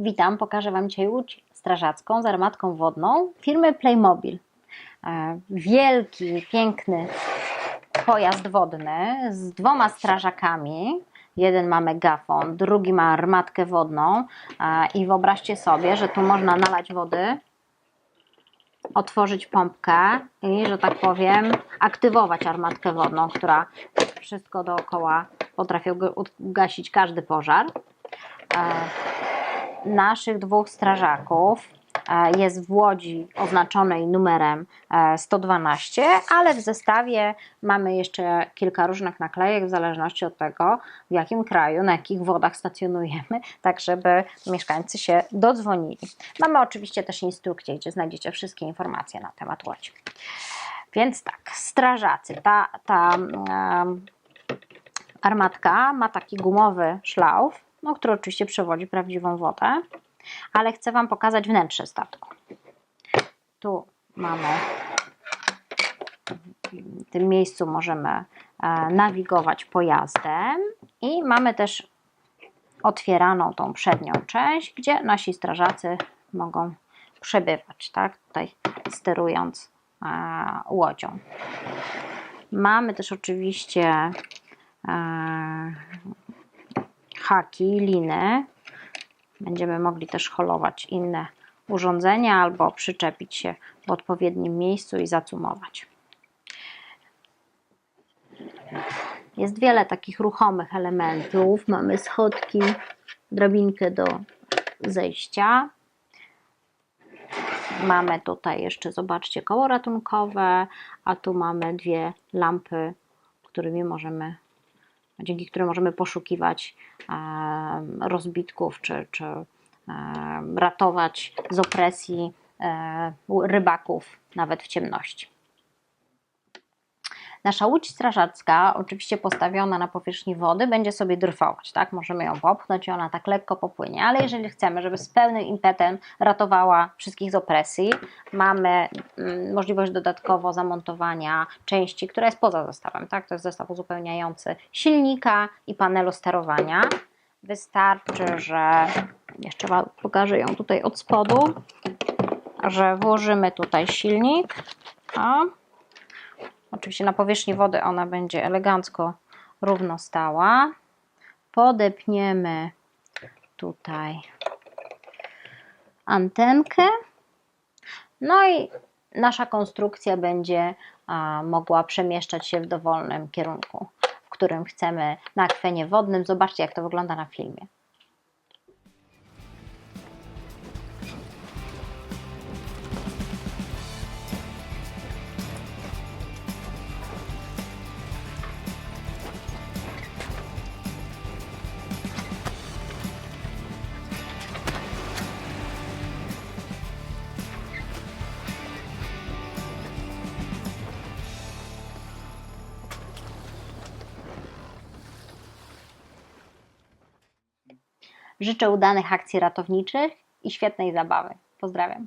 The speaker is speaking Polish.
Witam, pokażę Wam dzisiaj łódź strażacką z armatką wodną firmy Playmobil. E, Wielki, piękny pojazd wodny z dwoma strażakami. Jeden ma megafon, drugi ma armatkę wodną E, i wyobraźcie sobie, że tu można nalać wody, otworzyć pompkę i, że tak powiem, aktywować armatkę wodną, która wszystko dookoła potrafi uga- ugasić każdy pożar. E, naszych dwóch strażaków e, jest w Łodzi oznaczonej numerem e, 112, ale w zestawie mamy jeszcze kilka różnych naklejek w zależności od tego, w jakim kraju, na jakich wodach stacjonujemy, tak żeby mieszkańcy się dodzwonili. Mamy oczywiście też instrukcję, gdzie znajdziecie wszystkie informacje na temat Łodzi. Więc tak, strażacy, ta, ta em, armatka ma taki gumowy szlauf, no, który oczywiście przewodzi prawdziwą wodę, ale chcę Wam pokazać wnętrze statku. Tu mamy, w tym miejscu możemy e, nawigować pojazdem i mamy też otwieraną tą przednią część, gdzie nasi strażacy mogą przebywać, tak, tutaj sterując e, łodzią. Mamy też oczywiście e, haki, liny. Będziemy mogli też holować inne urządzenia albo przyczepić się w odpowiednim miejscu i zacumować. Jest wiele takich ruchomych elementów. Mamy schodki, drabinkę do zejścia. Mamy tutaj jeszcze, zobaczcie, koło ratunkowe, a tu mamy dwie lampy, którymi możemy dzięki którym możemy poszukiwać em, rozbitków czy, czy em, ratować z opresji e, rybaków nawet w ciemności. Nasza łódź strażacka, oczywiście postawiona na powierzchni wody, będzie sobie dryfować, tak? Możemy ją popchnąć i ona tak lekko popłynie, ale jeżeli chcemy, żeby z pełnym impetem ratowała wszystkich z opresji, mamy mm, możliwość dodatkowo zamontowania części, która jest poza zestawem, tak? To jest zestaw uzupełniający silnika i panelu sterowania. Wystarczy, że jeszcze Wam pokażę ją tutaj od spodu, że włożymy tutaj silnik. O. Oczywiście na powierzchni wody ona będzie elegancko równo stała. Podepniemy tutaj antenkę. No i nasza konstrukcja będzie mogła przemieszczać się w dowolnym kierunku, w którym chcemy na akwenie wodnym. Zobaczcie, jak to wygląda na filmie. Życzę udanych akcji ratowniczych i świetnej zabawy. Pozdrawiam.